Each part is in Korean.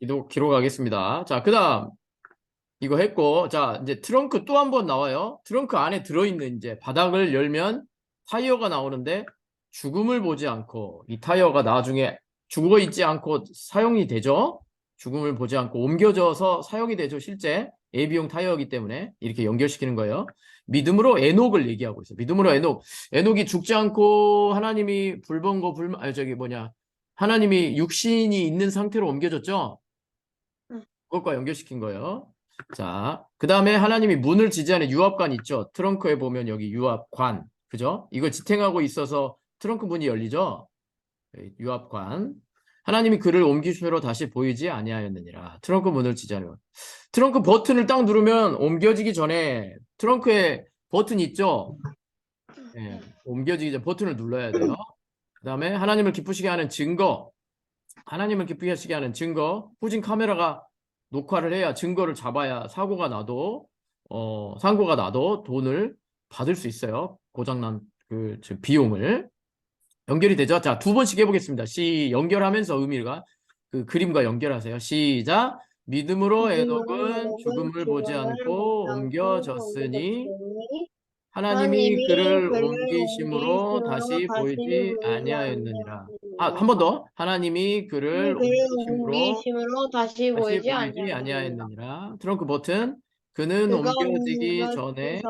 기록, 기록하겠습니다. 자, 그 다음, 이거 했고, 자, 이제 트렁크 또 한 번 나와요. 트렁크 안에 들어있는 이제 바닥을 열면 타이어가 나오는데 죽음을 보지 않고 이 타이어가 나중에 죽어 있지 않고 사용이 되죠. 죽음을 보지 않고 옮겨져서 사용이 되죠. 실제 AB용 타이어이기 때문에 이렇게 연결시키는 거예요. 믿음으로 에녹을 얘기하고 있어요. 믿음으로 에녹. 에녹이 죽지 않고 하나님이 불번거 불, 아니 저기 뭐냐. 하나님이 육신이 있는 상태로 옮겨졌죠. 응. 그것과 연결시킨 거예요. 자, 그 다음에 하나님이 문을 지지하는 유압관 있죠. 트렁크에 보면 여기 유압관. 그죠? 이걸 지탱하고 있어서 트렁크 문이 열리죠. 네, 유압관. 하나님이 그를 옮기시므로 다시 보이지 아니하였느니라. 트렁크 문을 지지하는 것. 트렁크 버튼을 딱 누르면 옮겨지기 전에 트렁크에 버튼 있죠? 예, 옮겨지기 전에 버튼을 눌러야 돼요. 그 다음에 하나님을 기쁘시게 하는 증거. 하나님을 기쁘시게 하는 증거. 후진 카메라가 녹화를 해야 증거를 잡아야 사고가 나도 어, 상고가 나도 돈을 받을 수 있어요. 고장난 그저 비용을 연결이 되죠. 자, 두 번씩 해보겠습니다. 시 연결하면서 의미가 그 그림과 연결하세요. 시작. 믿음으로 에녹은 죽음을 보지 않고 옮겨졌으니 하나님이 그를 옮기심으로 다시 보이지 아니하였느니라. 아, 한 번 더. 하나님이 그를 옮기심으로 다시 보이지 아니하였느니라. 트렁크 버튼. 그는 옮겨지기 전에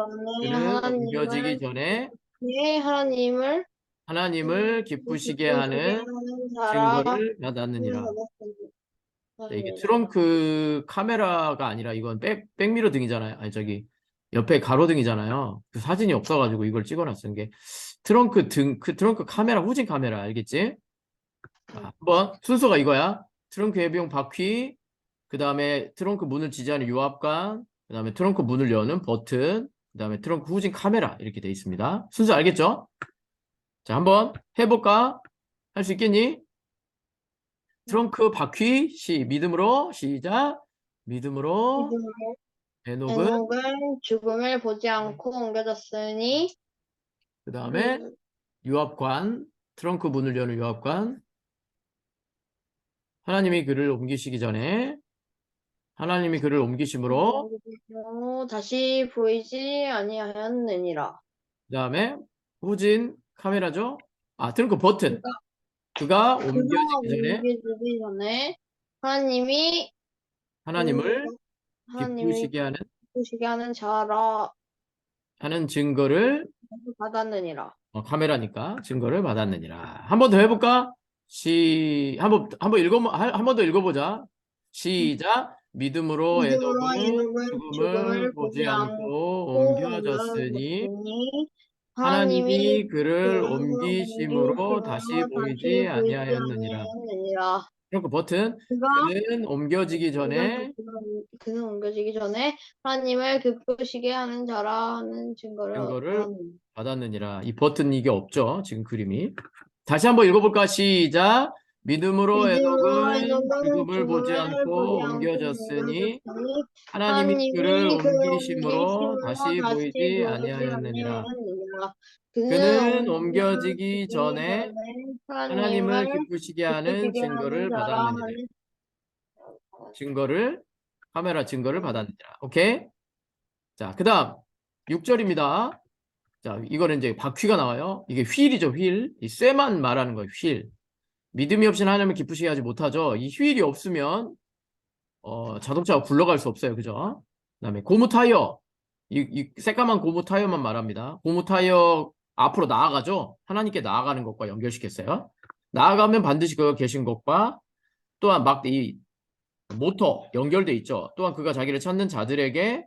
그는 옮겨지기 전에 네, 하나님을 하나님을 기쁘시게 하는 증거를 받았느니라. 네, 이게 트렁크 카메라가 아니라 이건 백, 백미러 등이잖아요. 아니, 저기, 옆에 가로등이잖아요. 그 사진이 없어가지고 이걸 찍어놨은 게. 트렁크 등, 그 트렁크 카메라, 후진 카메라, 알겠지? 자, 한번, 순서가 이거야. 트렁크 예비용 바퀴, 그 다음에 트렁크 문을 지지하는 유압관, 그 다음에 트렁크 문을 여는 버튼, 그 다음에 트렁크 후진 카메라, 이렇게 돼 있습니다. 순서 알겠죠? 자, 한번 해볼까? 할 수 있겠니? 트렁크 바퀴 시 믿음으로 시작 믿음으로 에녹은 에녹은 죽음을 보지 않고 옮겨졌으니 그 다음에 음, 유압관 트렁크 문을 여는 유압관. 하나님이 그를 옮기시기 전에 하나님이 그를 옮기심으로 옮기심으로 다시 보이지 아니하였느니라. 그 다음에 후진 카메라죠? 아 트렁크 버튼. 그가 옮겨지기 전에 옮겨지기 전에 하나님이 하나님을 하나님이 기쁘시게 하는 기쁘시게 하는 자라 하는 증거를 받았느니라. 어, 카메라니까 증거를 받았느니라. 한 번 더 해볼까? 시, 한 번, 한번 읽어, 한번 더 읽어보자. 시작. 믿음으로 에녹은 죽음을 보지 않고 옮겨졌으니 하나님이 그를 옮기심으로 다시 보이지 아니하였느니라. 그러니까 버튼. 그가 그는 옮겨지기 전에 그는 옮겨지기 전에 하나님을 기쁘시게 하는 자라는 증거를 증거를 얻었느니라. 받았느니라. 이 버튼 이게 없죠. 지금 그림이. 다시 한번 읽어볼까? 시작. 믿음으로 믿음으로 에녹은 에녹은 죽음을 보지 죽음을 않고 보지 않고 옮겨졌으니 옮겨졌으니 하나님이 그를 그를 옮기심으로 옮기심으로 다시 다시 보이지 보이지 아니하였느니라. 아니하였느니라. 그는 옮겨지기 전에 하나님을 기쁘시게 하는 증거를 받았느니라. 증거를 카메라 증거를 받았느니라. 오케이? 자, 그다음 6절입니다. 자, 이거는 이제 바퀴가 나와요. 이게 휠이죠, 휠. 이 쇠만 말하는 거예요, 휠. 믿음이 없이는 하나님을 기쁘시게 하지 못하죠. 이 휠이 없으면 어, 자동차가 굴러갈 수 없어요. 그죠? 그다음에 고무 타이어. 이, 이 새까만 고무 타이어만 말합니다. 고무 타이어 앞으로 나아가죠. 하나님께 나아가는 것과 연결시켰어요. 나아가면 반드시 그가 계신 것과 또한 막 이 모터 연결돼 있죠. 또한 그가 자기를 찾는 자들에게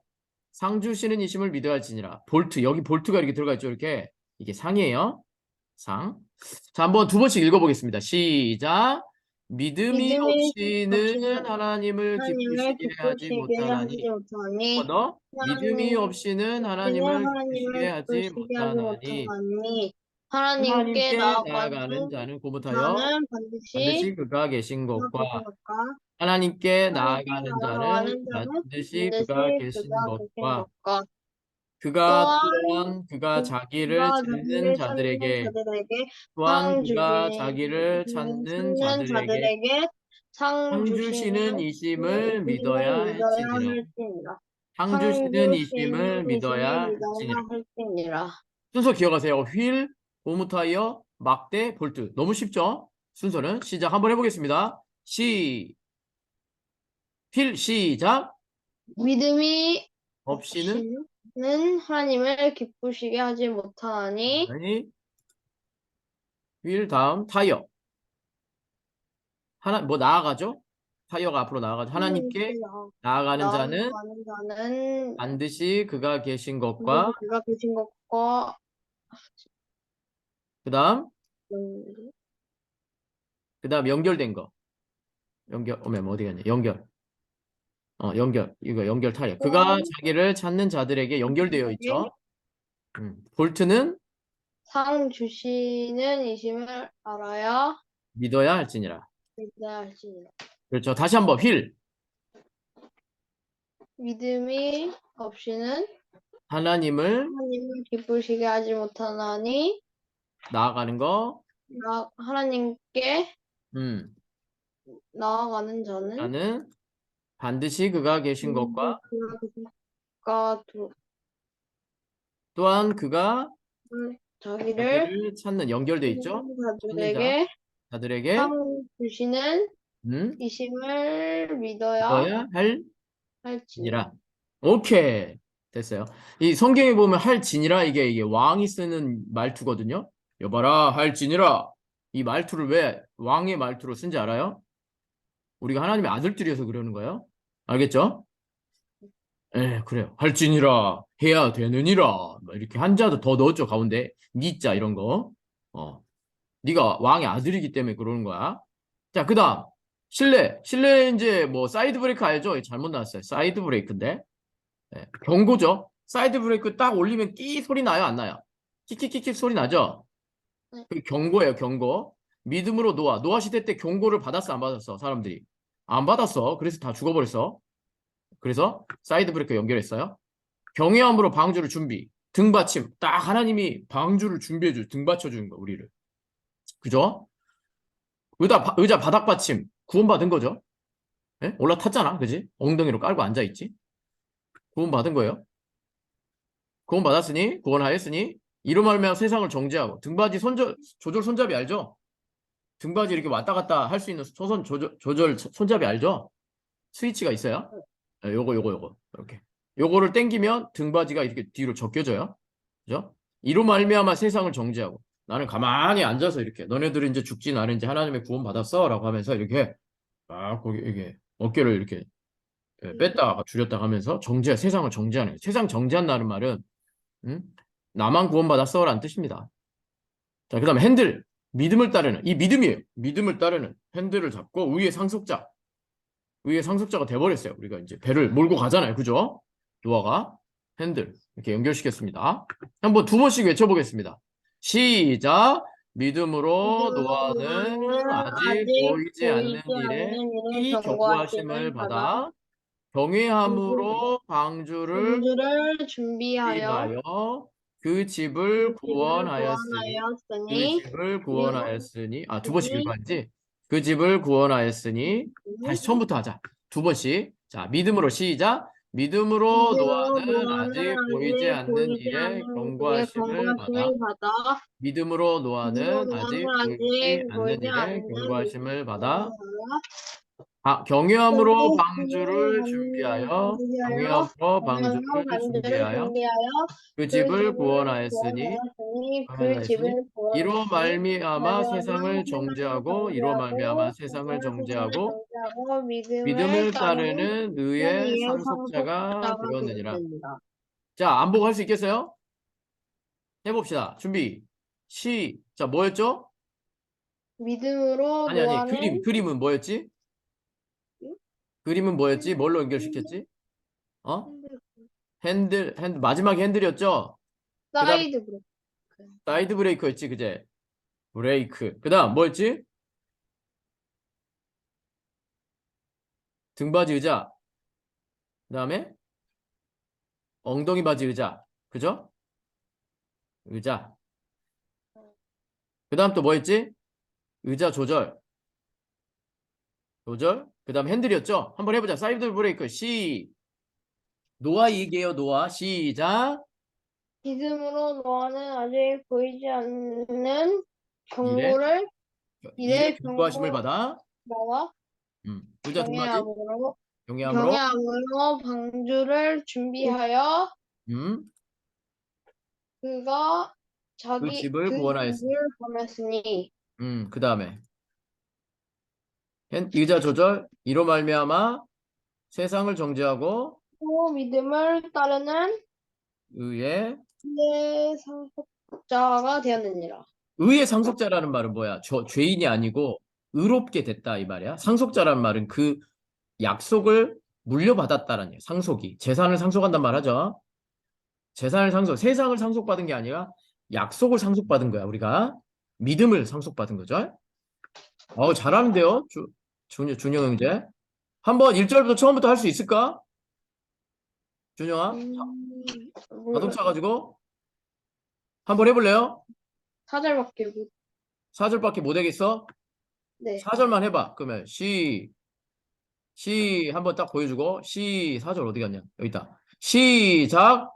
상 주시는 이심을 믿어야 할지니라. 볼트 여기 볼트가 이렇게 들어가 있죠. 이렇게 이게 상이에요. 상. 자, 한번 두 번씩 읽어보겠습니다. 시작. 믿음이 없이는 하나님을 하나님을 기쁘시게 하지 기쁘시게 못하나니. 하지 못하니 한번 더. 믿음이 하나님- 없이는 하나님을 기쁘시게 하지 못하나니. 하나님께 하나님께 나아가는 나아가는 자는 자는 반드시 반드시 그가 계신 것과 것과 하나님께 나아가는 자는 반드시 그가 계신 것과 그가 또한 그가 그- 자기를 그가 찾는 자기를 자들에게 찾는 자들에게 또한 상 그가 자기를 찾는 찾는 자들에게 자들에게 상 상주 주시는 씨는 이심을 믿어야 할지니라. 할지니라. 상주 씨는 상주 이심을 믿어야 할지니라. 할지니라. 순서 기억하세요. 휠, 고무타이어, 막대, 볼트. 너무 쉽죠? 순서는 시작 한번 해보겠습니다. 시, 휠 시작. 믿음이 없이는 없이 는 하나님을 기쁘시게 하지 못하니 아니 휠 다음 타이어. 하나 뭐 나아가죠? 타이어가 앞으로 나아가죠. 하나님께 나아가는 자는 나아가는 자는 반드시 그가 계신 것과 그가 계신 것과 그다음 음, 그다음 연결된 거. 연결 어메 뭐 어디 갔냐? 연결. 어, 연결. 이거 연결 타이어. 그가 자기를 찾는 자들에게 연결되어 있죠. 음, 볼트는 상 주시는 이심을 알아야 믿어야 할지니라. 믿어야 할지니라. 그렇죠. 다시 한번 휠. 믿음이 없이는 하나님을 하나님을 기쁘시게 하지 못하나니 나아가는 거. 나, 하나님께 음, 나아가는 자는 나는 반드시 그가 계신 것과 그가 계신 것과 도- 또한 그가 자기를 자기를 찾는 연결돼 있죠. 자들에게 자들에게 상 주시는 음, 이심을 믿어야 믿어야 할지니라. 할지니라. 오케이. 됐어요. 이 성경에 보면 할지니라 이게 이게 왕이 쓰는 말투거든요. 여봐라 할지니라. 이 말투를 왜 왕의 말투로 쓴지 알아요? 우리가 하나님의 아들들이어서 그러는 거예요. 알겠죠? 예, 그래요. 할지니라 해야 되느니라. 뭐 이렇게 한자도 더 넣었죠 가운데 니자 이런 거. 어, 네가 왕의 아들이기 때문에 그러는 거야. 자, 그다음 실내. 실내 이제 뭐 사이드 브레이크 알죠? 잘못 나왔어요. 사이드 브레이크인데. 예, 경고죠. 사이드 브레이크 딱 올리면 끼 소리 나요, 안 나요? 킥킥킥킥 소리 나죠? 네. 그 경고예요, 경고. 믿음으로 노아. 노아 시대 때 경고를 받았어, 안 받았어, 사람들이? 안 받았어. 그래서 다 죽어버렸어. 그래서 사이드 브레이크 연결했어요. 경외함으로 방주를 준비. 등받침. 딱 하나님이 방주를 준비해줘. 등받쳐주는 거, 우리를. 그죠? 의자, 바- 의자 바닥 받침. 구원받은 거죠. 예? 올라탔잖아. 그지? 엉덩이로 깔고 앉아있지. 구원받은 거예요. 구원받았으니, 구원하였으니, 이로 말미암아 세상을 정죄하고, 등받이 손절, 조절 손잡이 알죠? 등받이 이렇게 왔다 갔다 할 수 있는 소선 조절, 조절 손잡이 알죠? 스위치가 있어요. 예, 요거, 요거, 요거. 이렇게. 요거를 당기면 등받이가 이렇게 뒤로 접겨져요. 그죠? 이로 말미암아 세상을 정죄하고, 나는 가만히 앉아서 이렇게, 너네들은 이제 죽지, 나는 이제 하나님의 구원 받았어. 라고 하면서 이렇게, 막, 거기, 이게, 어깨를 이렇게 예, 뺐다가 줄였다가 하면서 정죄, 세상을 정죄하는 거예요. 세상 정죄한다는 말은 음? 나만 구원받았어라는 뜻입니다. 자, 그 다음에 핸들, 믿음을 따르는 이 믿음이에요. 믿음을 따르는 핸들을 잡고 위에 상속자, 위에 상속자가 돼버렸어요. 우리가 이제 배를 몰고 가잖아요, 그죠? 노아가 핸들 이렇게 연결시켰습니다. 한번 두 번씩 외쳐보겠습니다. 시작. 믿음으로 노아는 아직 보이지 않는 일에 이 경고하심을 받아 경외함으로 방주를 공주를 준비하여 그 집을 구원하였으니 그 구원하였으니 집을 구원하였으니 아 두 번씩 읽어야지? 그 집을 구원하였으니 다시 처음부터 하자. 두 번씩. 자 믿음으로 시작. 믿음으로 노아는 아직 보이지 않는 일에 경고하심을 받아. 믿음으로 노아는 아직 보이지 않는 일에 경고하심을 받아 아, 경외함으로 방주를 준비하여 경외함으로 방주를 준비하여 그 집을 구원하였으니 그 집을 이로 말미암아 세상을 정죄하고 이로 말미암아 세상을 정죄하고 믿음을 따르는 의의 상속자가 되었느니라. 자, 안복할 수 있겠어요? 해봅시다. 준비. 시. 자, 뭐였죠? 믿음으로 아니, 아니, 그림. 그림은 뭐였지? 응? 그림은 뭐였지? 뭘로 연결시켰지? 어? 핸들, 핸들, 마지막에 핸들이었죠? 사이드 브레이크 사이드 브레이크였지, 그제? 브레이크. 그 다음, 뭐였지? 등받이 의자. 그 다음에 엉덩이 바지 의자. 그죠? 의자. 그 다음 또 뭐였지? 의자 조절. 조절. 그 다음 핸들이었죠? 한번 해보자. 사이드 브레이크. 시. 노아 얘기해요, 노아. 시작. 믿음으로 노아는 아직 보이지 않는 경고를 이에 이에 경고하심을 경고- 받아. 나와 음. 경외함으로 경외함으로. 경외함으로 방주를 준비하여 음. 그가 자기 그 집을 그 구원하였으니 음. 그 다음에. 의자 조절. 이로 말미암아 세상을 정죄하고 또 믿음을 따르는 의의 내 상속자가 되었느니라. 의의 상속자라는 말은 뭐야? 저 죄인이 아니고 의롭게 됐다 이 말이야. 상속자라는 말은 그 약속을 물려받았다라는 얘기야. 상속이 재산을 상속한단 말 하죠. 재산을 상속, 세상을 상속받은 게 아니라 약속을 상속받은 거야. 우리가 믿음을 상속받은 거죠. 어 잘하는데요, 주, 준영, 준영 형제. 한번 1절부터 처음부터 할 수 있을까? 준영아, 음, 자동차 가지고 한번 해볼래요? 사절밖에 못. 4절밖에 못 하겠어? 네. 4절만 해봐. 그러면 시, 시 한번 딱 보여주고 시 4절 어디 갔냐? 여기 있다. 시작.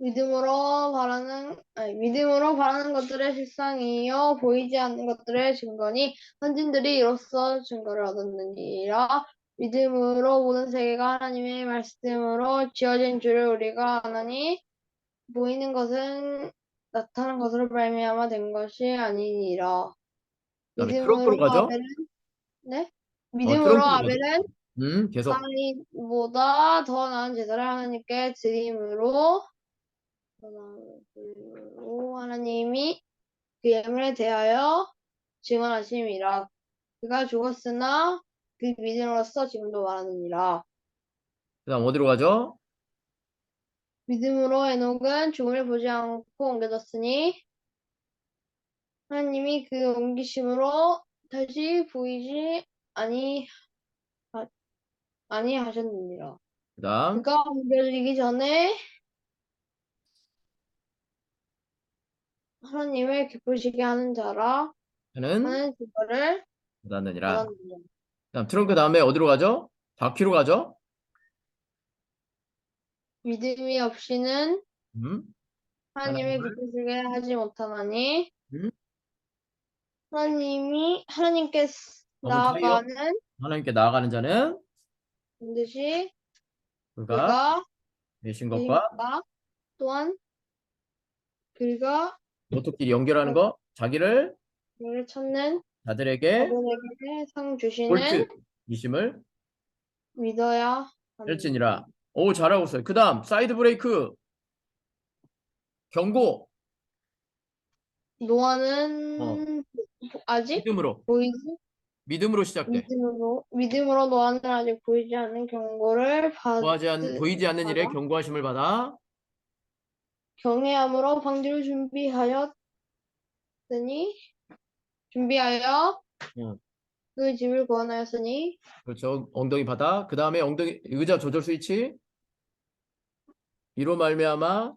믿음으로 바라는 아니, 믿음으로 바라는 것들의 실상이요 보이지 않는 것들의 증거니 선진들이 이로써 증거를 얻었느니라 믿음으로 모든 세계가 하나님의 말씀으로 지어진 줄을 우리가 아나니 보이는 것은 나타난 것으로 말미암아 된 것이 아니니라 가죠? 아벨은 네 믿음으로 트렁크로 가죠. 아벨은 음, 계속. 하나님보다 더 나은 제사를 하나님께 드림으로 드림으로 하나님이 그 예물에 대하여 증언하심이라. 그가 죽었으나 그 믿음으로써 지금도 말하느니라. 그다음 어디로 가죠? 믿음으로 에녹은 죽음을 보지 않고 옮겨졌으니 하나님이 그 옮기심으로 다시 보이지 아니 하- 아니 하셨느니라. 그다음 그가 옮겨지기 전에 하나님을 기쁘시게 하는 자라 하는 하는 그거를 받았느니라. 받았느니라. 그다음 트렁크 다음에 어디로 가죠? 바퀴로 가죠? 믿음이 없이는 음, 하나님을 하나님을 기쁘시게 하지 못하나니 음. 하나님이 하나님께 너무 차이요? 나아가는 하나님께 나아가는 자는 반드시 그가 되신 것과 또한 그가 노토끼리 연결하는 거 자기를 그를 찾는 자들에게 상 주시는 옳지 이심을 믿어야 하는 일진이라. 오 잘하고 있어요. 그 다음 사이드 브레이크 경고 노아는 어. 아직 믿음으로 보이지 믿음으로 시작돼. 믿음으로 믿음으로 노아는 아직 보이지 않는 경고를 받 보이지 않는 일에 경고하심을 받아 경외함으로 방주를 준비하였으니 준비하여 응. 그 집을 구원하였으니 그렇죠. 엉덩이 받아. 그 다음에 엉덩이 의자 조절 스위치 이로 말미암아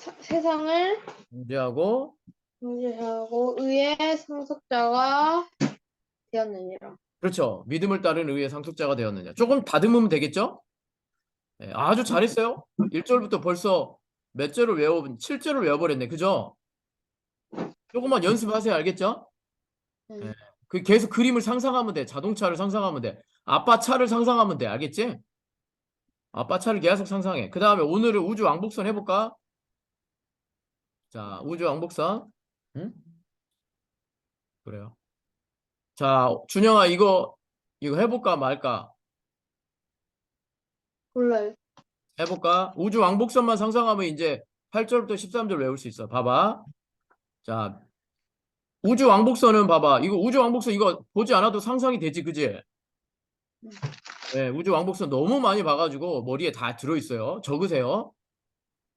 사- 세상을 문제하고 정죄하고 의의 상속자가 되었느니라. 그렇죠. 믿음을 따른 의의 상속자가 되었느냐. 조금 다듬으면 되겠죠? 네, 아주 잘했어요. 1절부터 벌써 몇 절을 외워 7절을 외워버렸네. 그죠? 조금만 연습하세요. 알겠죠? 음. 네. 그 계속 그림을 상상하면 돼. 자동차를 상상하면 돼. 아빠 차를 상상하면 돼. 알겠지? 아빠 차를 계속 상상해. 그 다음에 오늘은 우주 왕복선 해볼까? 자, 우주 왕복선. 응? 그래요. 자, 준영아, 이거, 이거 해볼까 말까? 몰라요. 해볼까? 우주 왕복선만 상상하면 이제 8절부터 13절 외울 수 있어. 봐봐. 자, 우주 왕복선은 봐봐. 이거 우주 왕복선 이거 보지 않아도 상상이 되지, 그지? 네, 우주 왕복선 너무 많이 봐가지고 머리에 다 들어있어요. 적으세요.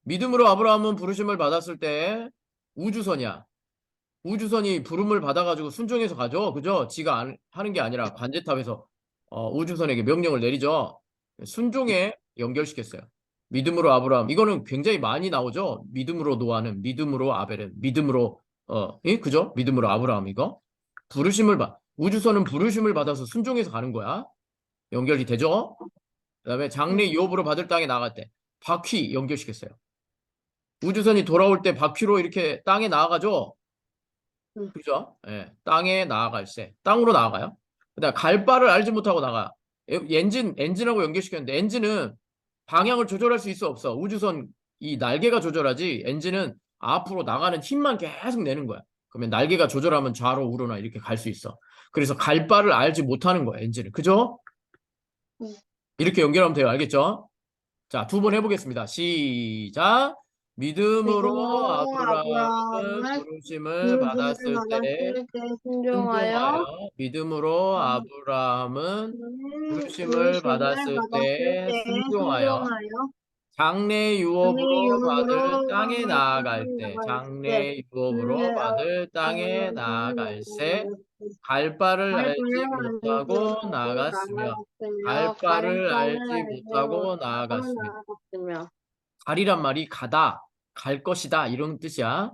믿음으로 아브라함은 부르심을 받았을 때 우주선이야. 우주선이 부름을 받아가지고 순종해서 가죠. 그죠? 지가 안- 하는 게 아니라 관제탑에서 어, 우주선에게 명령을 내리죠. 순종에 연결시켰어요. 믿음으로 아브라함. 이거는 굉장히 많이 나오죠. 믿음으로 노아는, 믿음으로 아벨은, 믿음으로 어, 예? 그죠? 믿음으로 아브라함 이거. 부르심을 받. 우주선은 부르심을 받아서 순종해서 가는 거야. 연결이 되죠? 그다음에 장래 유업으로 받을 땅에 나갈 때 바퀴 연결시켰어요. 우주선이 돌아올 때 바퀴로 이렇게 땅에 나아가죠? 응. 그죠? 예, 땅에 나아갈 때 땅으로 나아가요. 그다음 갈 바를 알지 못하고 나가. 에- 엔진 엔진하고 연결시켰는데 엔진은 방향을 조절할 수 있어 없어. 우주선 이 날개가 조절하지 엔진은 앞으로 나가는 힘만 계속 내는 거야. 그러면 날개가 조절하면 좌로 우로나 이렇게 갈 수 있어. 그래서 갈 바를 알지 못하는 거야, 엔진은. 그죠? 응. 이렇게 연결하면 돼요. 알겠죠? 자, 두 번 해보겠습니다. 시작. 믿음으로 아브라함은 부르심을 받았을 때 순종하여 순종하여 믿음으로 음. 아브라함은 부르심을 받았을 때 순종하여 장래 유업으로 받을 땅에 나아갈 때, 장래 유업으로 받을 땅에 나아갈 새, 갈 바를 알지 못하고 나아갔으며, 갈 바를 알지 못하고 나아갔으며, 갈이란 말이 가다, 갈 것이다 이런 뜻이야.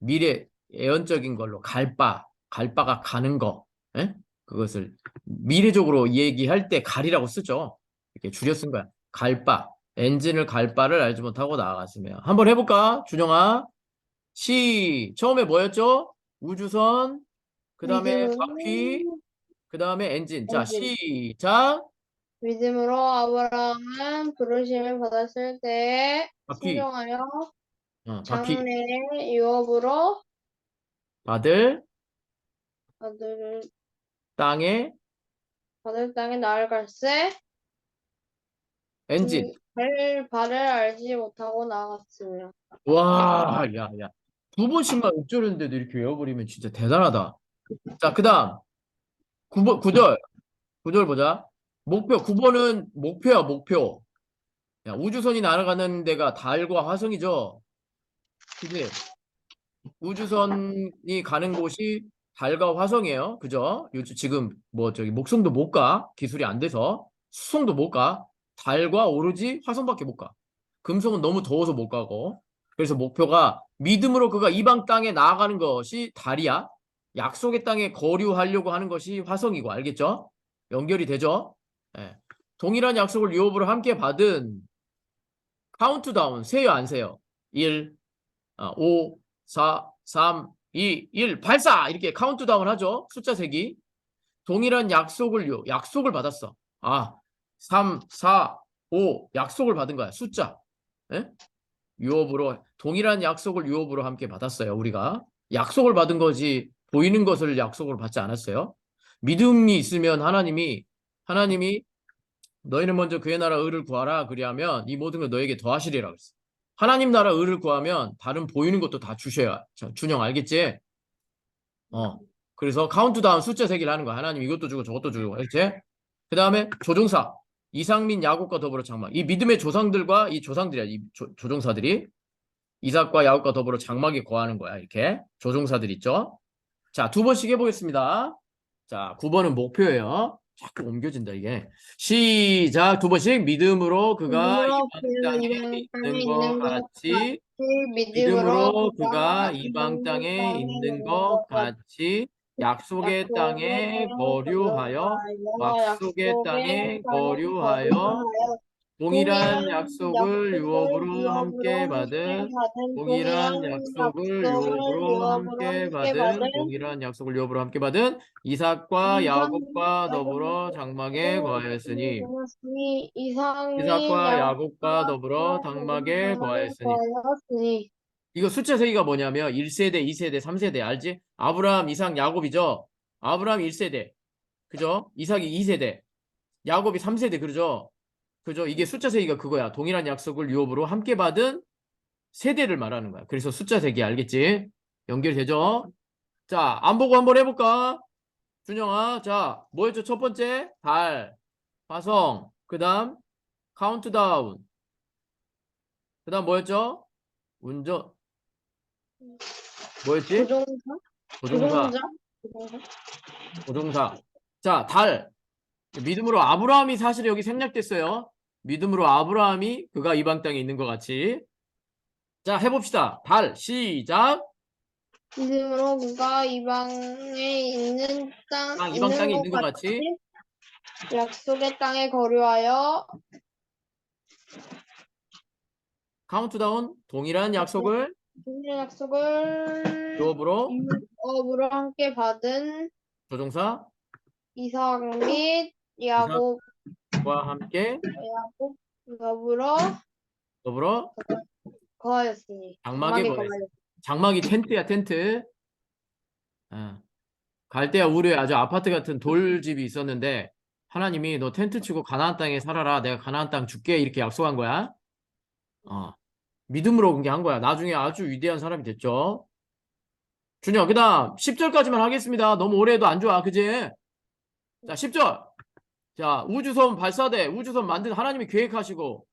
미래 예언적인 걸로 갈 바, 갈 바가 가는 거, 예? 그것을 미래적으로 얘기할 때 갈이라고 쓰죠. 이렇게 줄여 쓴 거야. 갈 바, 엔진을 갈 바를 알지 못하고 나아갔으며. 한번 해볼까, 준영아? 시, 처음에 뭐였죠? 우주선, 그 다음에 바퀴, 그 다음에 엔진. 자, 엔진. 시작. 믿음으로 아브라함은 부르심을 받았을 때 바퀴, 순종하여 어, 바퀴, 장래 유업으로 받을 받을 땅에 받을 땅에 나아갈새 엔진. 발 발을 알지 못하고 나아갔으며 와, 야, 야. 두 번씩만 읊조렸는데도 이렇게 외워버리면 진짜 대단하다. 자, 그 다음. 9번, 9절. 9절 보자. 목표. 9번은 목표야, 목표. 야, 우주선이 날아가는 데가 달과 화성이죠. 그지? 우주선이 가는 곳이 달과 화성이에요. 그죠? 요즘 지금 뭐 저기 목성도 못 가. 기술이 안 돼서. 수성도 못 가. 달과 오로지 화성밖에 못 가. 금성은 너무 더워서 못 가고. 그래서 목표가 믿음으로 그가 이방 땅에 나아가는 것이 달이야. 약속의 땅에 거류하려고 하는 것이 화성이고 알겠죠? 연결이 되죠? 예. 동일한 약속을 유업으로 함께 받은 카운트다운 세요 안 세요? 1, 아, 5, 4, 3, 2, 1 발사 이렇게 카운트다운 하죠. 숫자 세기. 동일한 약속을 유 약속을 받았어. 아 3, 4, 5 약속을 받은 거야. 숫자. 예? 유업으로 동일한 약속을 유업으로 함께 받았어요. 우리가 약속을 받은 거지 보이는 것을 약속을 받지 않았어요. 믿음이 있으면 하나님이 하나님이 너희는 먼저 그의 나라 의를 구하라 그리하면 이 모든 걸 너에게 더하시리라 그랬어. 하나님 나라 의를 구하면 다른 보이는 것도 다 주셔야. 자, 준영 알겠지? 어. 그래서 카운트다운 숫자 세기를 하는 거야. 하나님 이것도 주고 저것도 주고. 알겠지? 그 다음에 조종사. 이상민 야곱과 더불어 장막. 이 믿음의 조상들과 이 조상들이야. 이 조, 조종사들이. 이삭과 야곱과 더불어 장막에 거하는 거야. 이렇게. 조종사들 있죠? 자, 두 번씩 해보겠습니다. 자, 9번은 목표예요. 자꾸 옮겨진다, 이게. 시작. 두 번씩. 믿음으로 그가 이방 땅에 있는 것 같이 믿음으로 그가 이방 땅에 있는 것 같이 약속의 땅에 거류하여 약속의 땅에 거류하여 동일한 약속을 유업으로 함께 받은 동일한 약속을 유업으로 함께 받은 동일한 약속을 유업으로 함께 받은 이삭과 야곱과 더불어 장막에 거하였으니 이삭과 야곱과 더불어 장막에 거하였으니 이거 숫자 세기가 뭐냐면 1세대, 2세대, 3세대 알지? 아브라함, 이삭, 야곱이죠. 아브라함 1세대. 그죠? 이삭이 2세대. 야곱이 3세대. 그러죠? 그죠? 이게 숫자 세기가 그거야. 동일한 약속을 유업으로 함께 받은 세대를 말하는 거야. 그래서 숫자 세기 알겠지? 연결되죠? 자, 안 보고 한번 해볼까? 준영아, 자, 뭐였죠? 첫 번째, 달, 화성, 그 다음, 카운트다운, 그 다음 뭐였죠? 운전, 뭐였지? 조종사? 조종사? 조종사? 조종사. 자, 달. 믿음으로 아브라함이 사실 여기 생략됐어요. 믿음으로 아브라함이 그가 이방 땅에 있는 것 같이. 자, 해봅시다. 달, 시작. 믿음으로 그가 이방에 있는 땅, 땅, 이방 땅에 있는 것 같이 약속의 땅에 거류하여 카운트다운 동일한 약속을 동일한 약속을 유업으로 유업으로 함께 받은 조종사 이삭 및 야곱 과과 함께 더불어 더불어 거하였으니 장막에 거하였으니. 거하였으니 장막이 텐트야 텐트. 아, 갈대아 우르에 아주 아파트 같은 돌집이 있었는데 하나님이 너 텐트 치고 가나안 땅에 살아라. 내가 가나안 땅 줄게 이렇게 약속한 거야. 어, 믿음으로 그게 한 거야. 나중에 아주 위대한 사람이 됐죠. 준영, 그다음 10절까지만 하겠습니다. 너무 오래 해도 안 좋아, 그지? 자, 10절. 자, 우주선 발사대, 우주선 만든 하나님이 계획하시고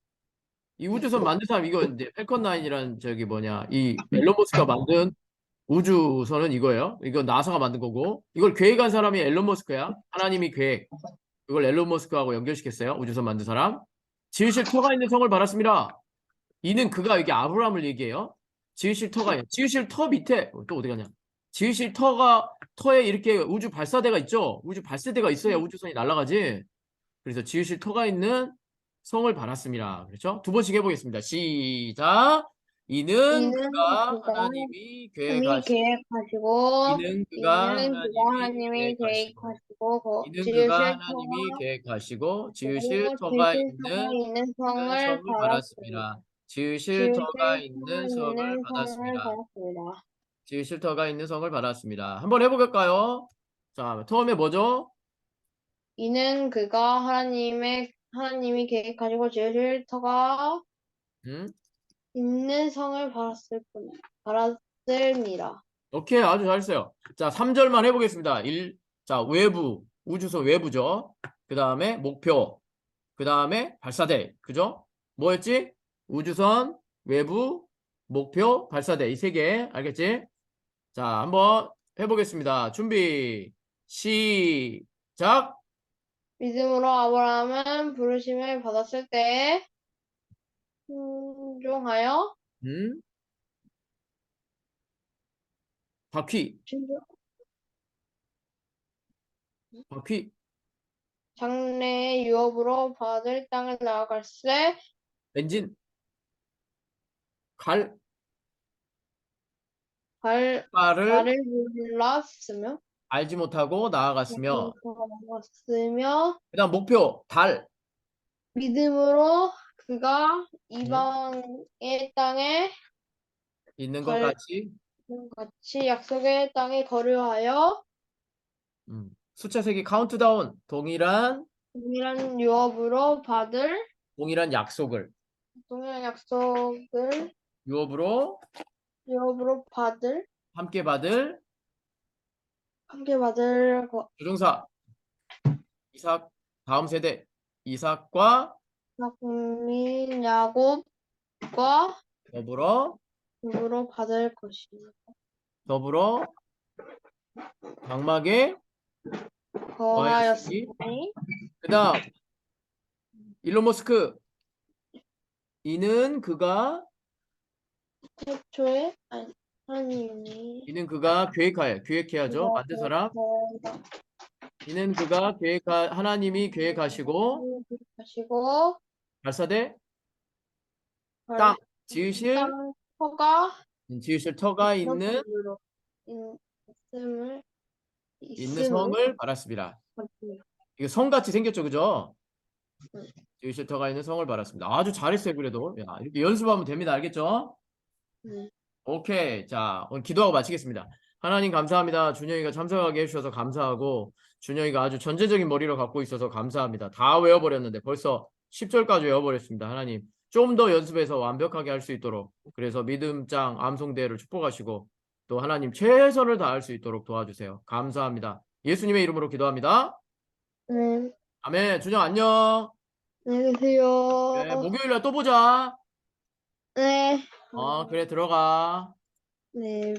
이 우주선 만든 사람 이거 이제 펠컨 9이라는 저기 뭐냐 이 앨런 머스크가 만든 우주선은 이거예요. 이거 나사가 만든 거고 이걸 계획한 사람이 앨런 머스크야. 하나님이 계획. 이걸 앨런 머스크하고 연결시켰어요. 우주선 만든 사람. 지으실 터가 있는 성을 받았습니다. 이는 그가 여기 아브라함을 얘기해요. 지으실 터가 있- 지으실 터 밑에 어, 또 어디 가냐? 지으실 터가 터에 이렇게 우주 발사대가 있죠. 우주 발사대가 있어야 우주선이 날아가지. 그래서 지으실 터가 있는 성을 받았습니다. 그렇죠? 두 번씩 해보겠습니다. 시작. 이는 이는 그가 그가 하나님이 계획하시고 이는 그가 하나님이 계획하시고 이는 그가 하나님이 계획하시고 지으실 터가 있는 성을 받았습니다. 지으실 터가 있는 성을. 받았습니다. 지으실 터가 있는 성을 받았습니다. 한번 해볼까요? 자, 처음에 뭐죠? 이는 그가 하나님의 하나님이 계획하시고 지으실 터가 음? 있는 성을 받았을 뿐 받았습니다. 오케이, 아주 잘했어요. 자, 3절만 해보겠습니다. 일, 자, 외부, 우주선 외부죠. 그 다음에 목표, 그 다음에 발사대, 그죠? 뭐였지? 우주선, 외부, 목표, 발사대, 이 세 개, 알겠지? 자, 한번 해보겠습니다. 준비, 시작! 믿음으로 아브라함은 부르심을 받았을 때 순종하여 음? 바퀴, 순종- 바퀴, 장래의 유업으로 받을 땅을 나아갈새 엔진, 갈, 발, 발을 발을 몰랐으며 알지 못하고 나아갔으며, 나아갔으며 그 다음 목표, 달, 믿음으로 그가 네. 이방의 땅에 있는 것 갈- 같이 같이 약속의 땅에 거류하여 음, 숫자 세기 카운트다운. 동일한 동일한 유업으로 받을 동일한 약속을. 동일한 약속을 유업으로 유업으로 받을 함께 받을 함께 받을 거- 조종사 이삭 다음 세대 이삭과 국민 야곱과 더불어 으로 받을 것이며 더불어 장막에 거하였으니 그다음 일론 머스크. 이는 그가 태초에 아니 하나님이 이는 그가 계획하여 계획해야죠 만든 사람 이는 그가 계획하 하나님이 계획하시고 하시고 발사대 땅 지으실 땅 터가 지으실 터가 있는 있음을 있음을 있는 성을. 받습니다. 이거 성같이 생겼죠, 그죠? 네. 지으실 터가 있는 성을 받았습니다. 아주 잘했어요, 그래도. 야, 이렇게 연습하면 됩니다. 알겠죠? 네. 오케이. 자, 오늘 기도하고 마치겠습니다. 하나님 감사합니다. 준영이가 참석하게 해주셔서 감사하고, 준영이가 아주 전체적인 머리를 갖고 있어서 감사합니다. 다 외워버렸는데 벌써 10절까지 외워버렸습니다. 하나님, 좀 더 연습해서 완벽하게 할 수 있도록, 그래서 믿음장 암송대회를 축복하시고, 또 하나님 최선을 다할 수 있도록 도와주세요. 감사합니다. 예수님의 이름으로 기도합니다. 네. 아멘. 준영 안녕. 안녕히 계세요. 네, 목요일 날 또 보자. 네. 어, 그래 들어가. 네.